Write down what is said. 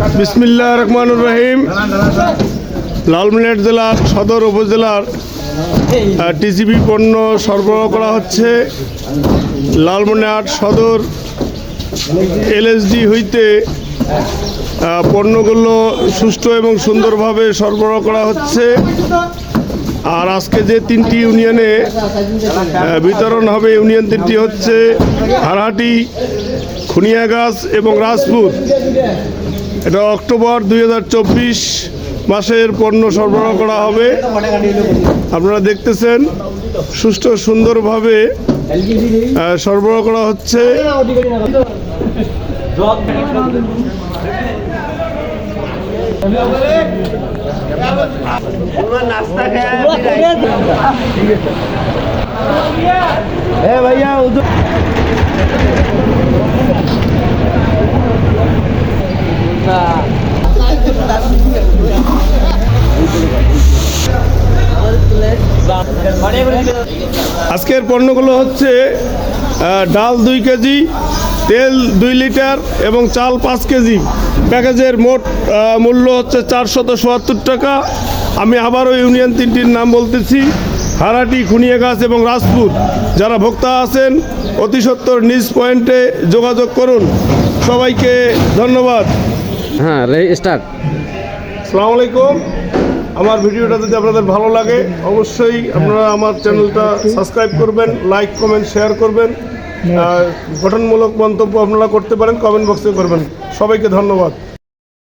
বিসমিল্লাহ রহমানুর রহিম। লালমিনাট জেলার সদর উপজেলার টিসিবি পণ্য সরবরাহ করা হচ্ছে। লালমনিরহাট সদর এলএসডি হইতে পণ্যগুলো সুষ্ঠু এবং সুন্দরভাবে সরবরাহ করা হচ্ছে। আর আজকে যে তিনটি ইউনিয়নে বিতরণ হবে, ইউনিয়ন তিনটি হচ্ছে হারহাটি খুনিয়াগাছ এবং রাজপুর এটা অক্টোবর দুই হাজার চব্বিশ মাসের পণ্য সরবরাহ করা হবে। আপনারা দেখতেছেন সুষ্ঠু সুন্দরভাবে সরবরাহ করা হচ্ছে। আজকের পণ্যগুলো হচ্ছে ডাল দুই কেজি তেল দুই লিটার এবং চাল পাঁচ কেজি। প্যাকেজের মোট মূল্য হচ্ছে চারশত সোয়াত্তর টাকা। আমি আবারও ইউনিয়ন তিনটির নাম বলতেছি হারাটি খুনিয়াগাছ এবং রাজপুর। যারা ভোক্তা আছেন অতি সত্তর নিজ পয়েন্টে যোগাযোগ করুন। সবাইকে ধন্যবাদ। হ্যাঁ রে স্টার্ট আসসালামু আলাইকুম। আমার ভিডিওটা যদি আপনাদের ভালো লাগে, অবশ্যই আপনারা আমার চ্যানেলটা সাবস্ক্রাইব করবেন, লাইক, কমেন্ট, শেয়ার করবেন গঠনমূলক মন্তব্য আপনারা করতে পারেন, কমেন্ট বক্সে করবেন। সবাইকে ধন্যবাদ।